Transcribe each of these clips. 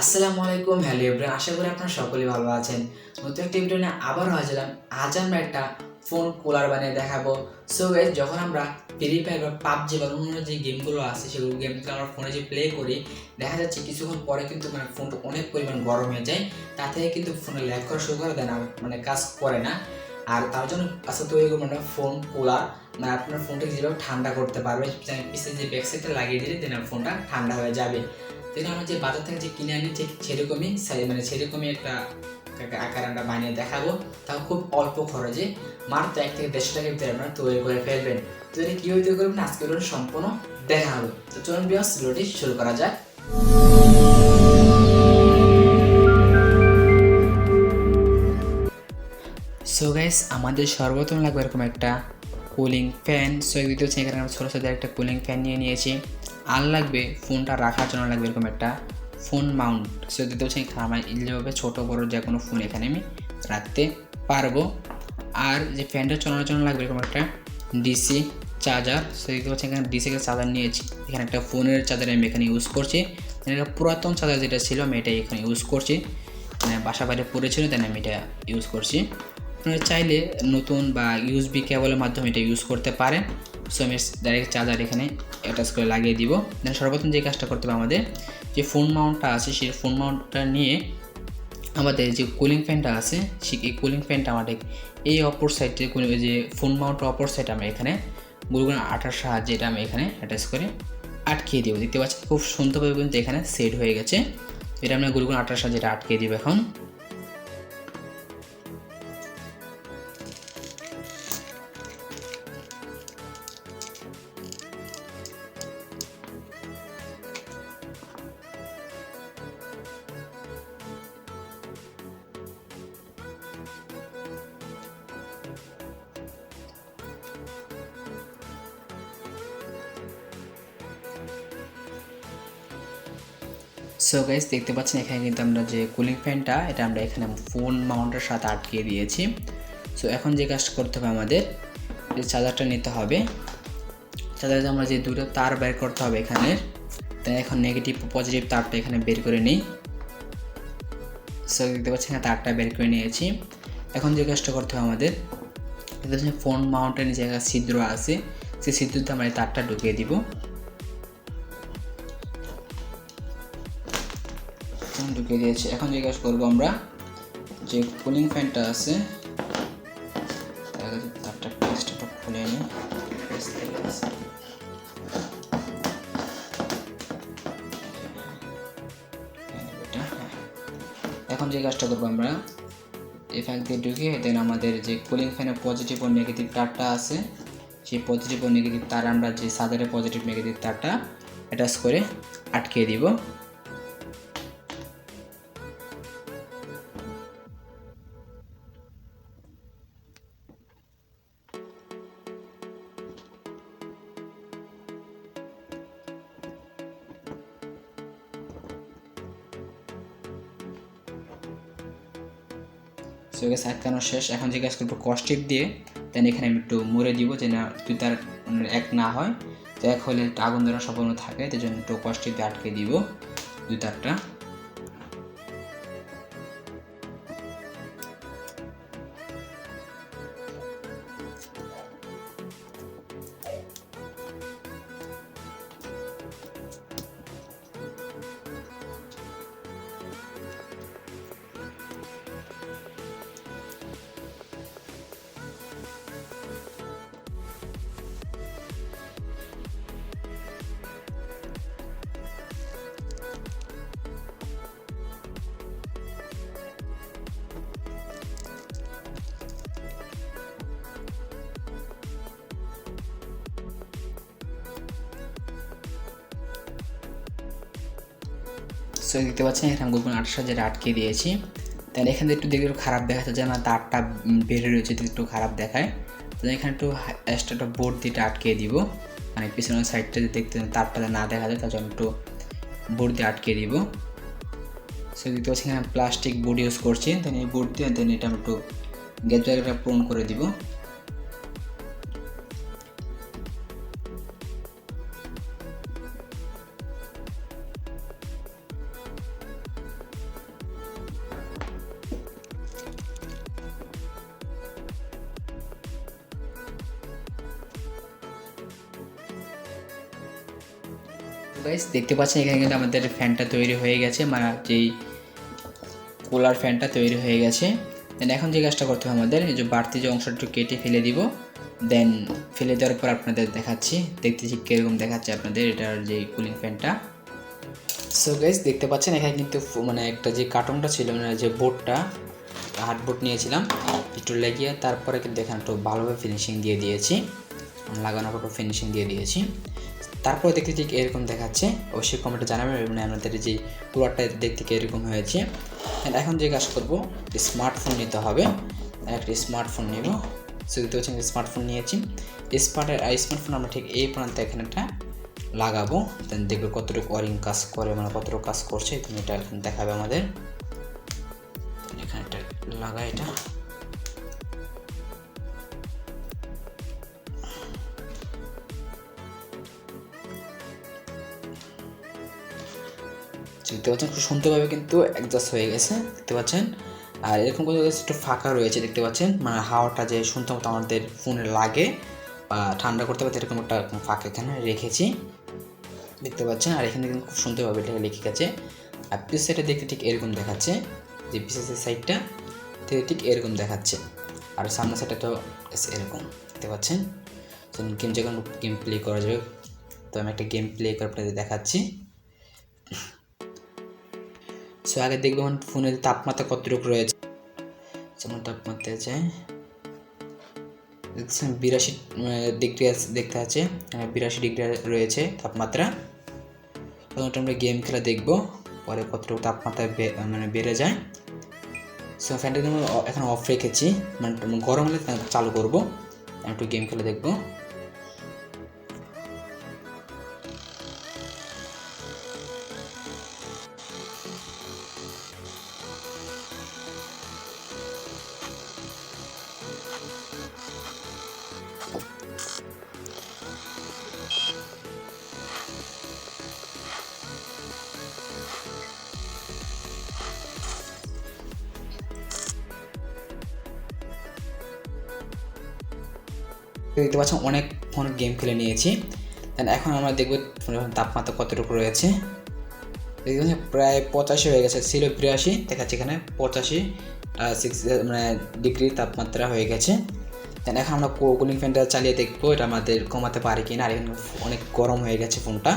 আসসালামু আলাইকুম, hello everyone আশা করি আপনারা সকলেই ভালো আছেন। নতুন একটা ভিডিও নিয়ে আবার হাজিরাম আজ আমরা একটা ফোন কুলার বানিয়ে দেখাবো। সো গাইজ যখন আমরা ফ্রি ফায়ার বা পাবজি বা অন্য যে গেমগুলো আছে, সেগুলো গেমগুলো আমরা ফোনে যে প্লে করি, দেখা যাচ্ছে কিছুক্ষণ পরে কিন্তু মানে ফোনটা অনেক পরিমাণ গরম হয়ে যায়। তা থেকে কিন্তু ফোনে ল্যাগ করা শুরু করে দেয় না মানে কাজ করে না। আর তার জন্য আসলে তৈরি করব আমরা ফোন কুলার মানে আপনার ফোনটাকে যেভাবে ঠান্ডা করতে পারবে পিছিয়ে যে ব্যাকসাইডটা লাগিয়ে দিলে, দেন ফোনটা ঠান্ডা হয়ে যাবে। তো আমরা যে বাজার থেকে যে কিনে আনি ঠিক সেরকমই মানে সেরকমই একটা আকার আমরা বানিয়ে দেখাবো। তাও খুব অল্প খরচে, মাত্র এক থেকে দেড়শো টাকার ভিতরে আপনারা তৈরি করে ফেলবেন। তো এটা কীভাবে তৈরি করবেন? আজকে সম্পূর্ণ দেখা হবে। তো চলুন বিয়াস ভিডিওটি শুরু করা যাক। সো গাইস আমাদের সর্বপ্রথম লাগবে এরকম একটা কুলিং ফ্যান সো দিতে হচ্ছে এখানে আমরা ছোটো ছোটো একটা কুলিং ফ্যান নিয়ে নিয়েছি। আর লাগবে ফোনটা রাখার জন্য লাগবে এরকম একটা ফোন মাউন্ট। সে দিতে হচ্ছে এখানে আমার যেভাবে ছোটো, বড়ো যে কোনো ফোন এখানে আমি রাখতে পারব। আর যে ফ্যানটা চালানোর জন্য লাগবে এরকম একটা ডিসি চার্জার সো দেখতে পাচ্ছি এখানে ডিসি চার্জার নিয়েছি, এখানে একটা ফোনের চার্জার আমি এখানে ইউজ করছি। একটা পুরাতন চার্জার যেটা ছিল, আমি এটা এখানে ইউজ করছি। মানে বাসা বাইরে পড়েছিল তাই আমি এটা ইউজ করছি। আপনারা চাইলে নতুন বা ইউএসবি কেবলের মাধ্যমে এটা ইউজ করতে পারেন। সো আমি ডাইরেক্ট চার্জার এখানে অ্যাটাচ করে লাগিয়ে দিব। দেন সর্বপ্রথম যে কাজটা করতে হবে আমাদের, যে ফোন মাউন্টটা আছে, সেই ফোন মাউন্টটা নিয়ে আমাদের যে কুলিং ফ্যানটা আছে, সেই কুলিং ফ্যানটা আমাদের এই অপর সাইডে যে ফোন মাউন্ট অপর সাইড আমরা এখানে গুলগুলো আটার সাহায্যে এটা আমি এখানে অ্যাটাচ করে আটকিয়ে দিব। দেখতে পাচ্ছি খুব সুন্দরভাবে কিন্তু এখানে সেট হয়ে গেছে। এটা আমরা গুলগুলো আটার সাহায্যে এটা আটকিয়ে দিব এখন। সো গাইস দেখতে পাচ্ছেন, এখানে কিন্তু আমরা যে কুলিং ফ্যানটা এটা আমরা এখানে ফোন মাউন্টের সাথে আটকিয়ে দিয়েছি। সো এখন যে কাজটা করতে হবে আমাদের, যে চার্জারটা নিতে হবে, চার্জারে আমরা যে দুটো তার বের করতে হবে এখানে, তাই এখন নেগেটিভ পজিটিভ তারটা এখানে বের করে নিই। সো দেখতে পাচ্ছেন, এখানে তারটা বের করে নিয়েছি। এখন যে কাজটা করতে হবে আমাদের, দেখতে ফোন মাউন্টের যে একটা ছিদ্র আছে, সেই ছিদ্রতে আমরা এই তারটা ঢুকিয়ে দিব। দিয়েছি এখন কাজ করব আমরা, যে কুলিং ফ্যানটা আছে তারটা। এখন যে কাজটা করব আমরা, এই ফ্যান দিয়ে ঢুকিয়ে দেন আমাদের যে কুলিং ফ্যানের পজিটিভ ও নেগেটিভ তারটা আছে, সেই পজিটিভ ও নেগেটিভ তার আমরা যে সাদারে পজিটিভ নেগেটিভ তারটা অ্যাটাচ করে আটকে দিব। সো এগুলো আটকানো শেষ। এখন কাজ করব কস্টিপ দিয়ে দেন এখানে আমি একটু মরে দিব যে না তুই তার মানে এক না হয়। তো এক হলে একটু আগুন ধরা সম্পূর্ণ থাকে তাই জন্য একটু কস্টিপ দিয়ে আটকে দিব, দুই তারটা। সো দেখতে পাচ্ছেন, এখানে আমি গুগল আটশো যেটা আটকে দিয়েছি। তাহলে এখানে একটু দেখলে একটু খারাপ দেখাচ্ছে, যেন তারটা বেড়ে রয়েছে একটু খারাপ দেখায়। তো এখানে একটু এক্সট্রা বোর্ড দিয়ে আটকে দিব। মানে পিছনের সাইডটা দেখতে তারটা না দেখা যায় তার জন্য একটু বোর্ড দিয়ে আটকে দিব। সো দেখতে পাচ্ছি এখানে প্লাস্টিক বোর্ড ইউজ করছি। দেন এই বোর্ড দিয়ে দেন এটা আমি একটু গ্যাস জায়গাটা পূরণ করে দিব। গাইস দেখতে পাচ্ছেন, এখানে কিন্তু আমাদের ফ্যানটা তৈরি হয়ে গেছে মানে যেই কুলার ফ্যানটা তৈরি হয়ে গেছে। দেন এখন যে কাজটা করতে হবে আমাদের, এই যে বাড়তি যে অংশটা একটু কেটে ফেলে দিব দেন ফেলে দেওয়ার পর আপনাদের দেখাচ্ছি, দেখতে ঠিক কীরকম দেখাচ্ছে আপনাদের, এটার যে কুলিং ফ্যানটা সো গাইস দেখতে পাচ্ছেন, এখানে কিন্তু মানে একটা যে কার্টনটা ছিল মানে যে বোর্ডটা হার্ডবোর্ড নিয়েছিলাম, একটু লাগিয়ে তারপরে কিন্তু এখানে একটু ভালোভাবে ফিনিশিং দিয়ে দিয়েছি, লাগানোর পর ফিনিশিং দিয়ে দিয়েছি। তারপরে দেখতে ঠিক এরকম দেখাচ্ছে। অবশ্যই কমেন্টে জানাবেন মানে আপনাদের যে কুলারটা দেখতে এরকম হয়েছে। এখন যে কাজ করব স্মার্টফোন নিতে হবে। একটা স্মার্টফোন নেব। সো দেখতে পাচ্ছেন স্মার্টফোন নিয়েছি। স্মার্টের স্মার্টফোন আমরা ঠিক এই প্রান্তে এখানে একটা লাগাবো। দেন দেখবে কতটুকু ওয়ারিং কাজ করে মানে কতটুকু কাজ করছে। তুমি এটা এখানে দেখাবে আমাদের। এখানে একটা লাগা এটা। দেখতে পাচ্ছেন, খুব সুন্দরভাবে কিন্তু অ্যাডজাস্ট হয়ে গেছে, দেখতে পাচ্ছেন। আর এরকম করে একটু ফাঁকা রয়েছে, দেখতে পাচ্ছেন। মানে হাওয়াটা যে শুনতে মতো আমাদের ফোনে লাগে বা ঠান্ডা করতে পারতে এরকম একটা ফাঁকা এখানে রেখেছি। দেখতে পাচ্ছেন, আর এখানে কিন্তু খুব সুন্দরভাবে এটাকে লিখে গেছে। আর পিস সাইডে দেখতে ঠিক এরকম দেখাচ্ছে, যে পিসের সাইডটা ঠিক ঠিক এরকম দেখাচ্ছে। আর সামনের সাইডটা তো এরকম, দেখতে পাচ্ছেন। গেম যখন গেম প্লে করা যাবে, তো আমি একটা গেম প্লে করে আপনাদের দেখাচ্ছি। সো আগে দেখব আমার ফোনের তাপমাত্রা কতটুকু রয়েছে। যেমন তাপমাত্রা আছে বিরাশি ডিগ্রি দেখতে আছে বিরাশি ডিগ্রি রয়েছে তাপমাত্রা। তখন আমরা গেম খেলা দেখব, পরে কতটুকু তাপমাত্রা মানে বেড়ে যায়। সো ফ্যানটা এখন অফ রেখেছি মানে গরম হলে চালু করব, একটু গেম খেলে দেখব। দেখতে পাচ্ছেন অনেক ফোন গেম খেলে নিয়েছি। দেন এখন আমরা দেখব তাপমাত্রা কতটুকু রয়েছে। দেখতে প্রায় পঁচাশি হয়ে গেছে, ছিল বিরাশি, দেখাচ্ছে এখানে পঁচাশি সিক্স মানে ডিগ্রি তাপমাত্রা হয়ে গেছে। দেন এখন আমরা কুলিং ফ্যানটা চালিয়ে দেখব, এটা আমাদের কমাতে পারি কি না আর এখানে অনেক গরম হয়ে গেছে ফোনটা।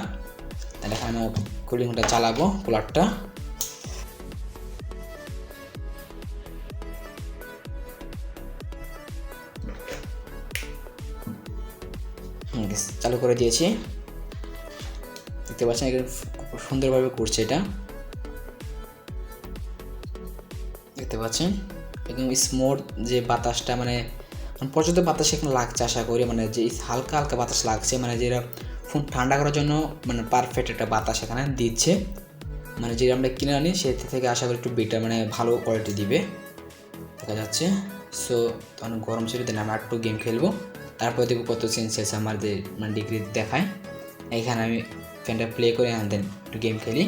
দেন এখন আমরা কুলিং ফ্যানটা চালাবো কুলারটা চালু করে দিয়েছি। দেখতে পাচ্ছেন এখানে সুন্দরভাবে করছে এটা। দেখতে পাচ্ছেন? একদম স্মুথ যে বাতাসটা মানে মানে পর্যাপ্ত বাতাস এখানে লাগছে আশা করি মানে যে হালকা হালকা বাতাস লাগছে মানে যেটা ফোন ঠান্ডা করার জন্য মানে পারফেক্ট একটা বাতাস এখানে দিচ্ছে। মানে যেটা আমরা কিনে আনি, সে থেকে আশা করি একটু বেটার মানে ভালো কোয়ালিটি দিবে। দেখা যাচ্ছে। সো তখন গরম ছিল দেন আমরা একটু গেম খেলব। তারপর দেখব কত সেন্সেস আমাদের মানে ডিগ্রি দেখায়। এইখানে আমি ফ্যানটা প্লে করে আন দেন একটু গেম খেলি।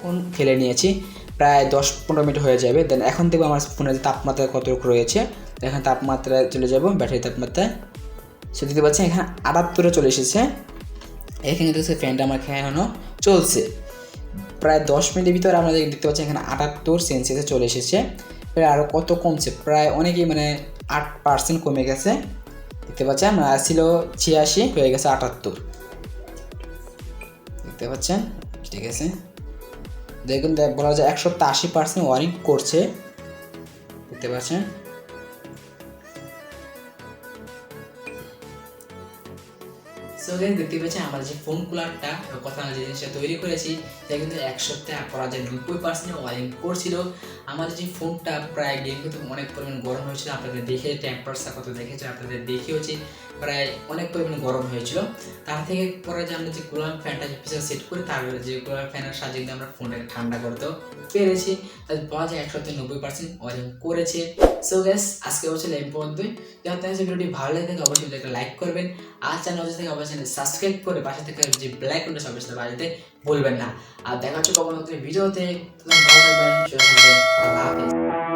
ফোন খেলে নিয়েছি? প্রায় দশ পনেরো মিনিট হয়ে যাবে। দেন এখন দেখব আমার ফোনের তাপমাত্রা কতটুকু রয়েছে। এখন তাপমাত্রায় চলে যাব, ব্যাটারি তাপমাত্রায় সে দিতে পারছেন এখানে আটাত্তরে চলে এসেছে। এখানে দেখছে ফ্যানটা আমার এখনও চলছে। প্রায় দশ মিনিটের ভিতরে আমরা দেখতে পাচ্ছি, এখানে আটাত্তর সেন্সিয়াসে চলে এসেছে। প্রায় আরও কত কমছে? প্রায় অনেকই মানে আট পার্সেন্ট কমে গেছে। দেখতে পাচ্ছেন আর ছিল ছিয়াশি, হয়ে গেছে আটাত্তর। দেখতে পাচ্ছেন, ঠিক আছে। দেখুন, দেখ- বলা যায় একশো আশি পার্সেন্ট ওয়ারিং করছে। দেখতে পাচ্ছেন? দেখতে আমরা যে ফোন কুলারটা কথা যে জিনিসটা তৈরি করেছি সেটা কিন্তু এক সপ্তাহে করা যায় নব্বই পার্সেন্ট ওয়ারিং করছিল। আমাদের যে ফোনটা প্রায় গেম কিন্তু অনেক পরিমাণ গরম হয়েছিল, আপনাদের দেখে টেম্পারেচার কত দেখেছে, আপনাদের দেখেওছি। প্রায় অনেক পরিমাণ গরম হয়েছিল। তার থেকে পরে যে আমরা যে কুলার ফ্যানটা পিছনে সেট করি তারপরে যে কুলার ফ্যানের সাহায্যে কিন্তু আমরা ফোনটাকে ঠান্ডা করতেও পেরেছি তাই বলা যায় একশো নব্বই পার্সেন্ট অরিয়ন করেছে। সো গ্যাস আজকে বলছিল এই পর্যন্তই। যদি আপনাদের এই ভিডিওটি ভালো লাগে থাকে, অবশ্যই ভিডিওকে লাইক করবেন। আর চ্যানেল নজর থেকে অবশ্যই সাবস্ক্রাইব করে পাশে থেকে যে ব্ল্যাক উন্ডা সব সাথে বাজাতে ভুলবেন না। আর দেখা হচ্ছে কখন ভিডিওতে। ভালো থাকবেন। আল্লাহ হাফেজ।